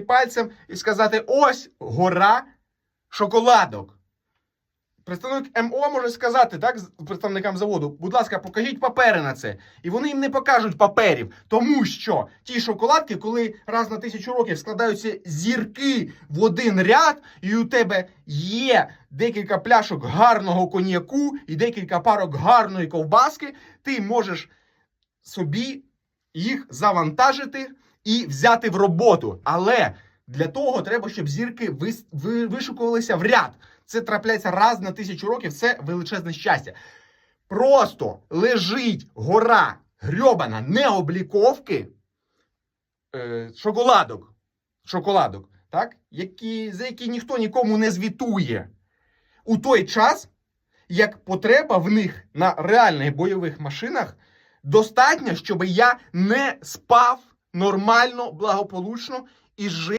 пальцем і сказати: ось гора шоколадок. Представник МО може сказати так, представникам заводу, будь ласка, покажіть папери на це. І вони їм не покажуть паперів, тому що ті шоколадки, коли раз на тисячу років складаються зірки в один ряд, і у тебе є декілька пляшок гарного коньяку і декілька парок гарної ковбаски, ти можеш собі їх завантажити і взяти в роботу. Але для того треба, щоб зірки вишукувалися в ряд. Це трапляється раз на тисячу років. Це величезне щастя. Просто лежить гора грьобана необліковки е, шоколадок. Шоколадок, так? Які, за які ніхто нікому не звітує. У той час, як потреба в них на реальних бойових машинах достатньо, щоб я не спав нормально, благополучно і жив.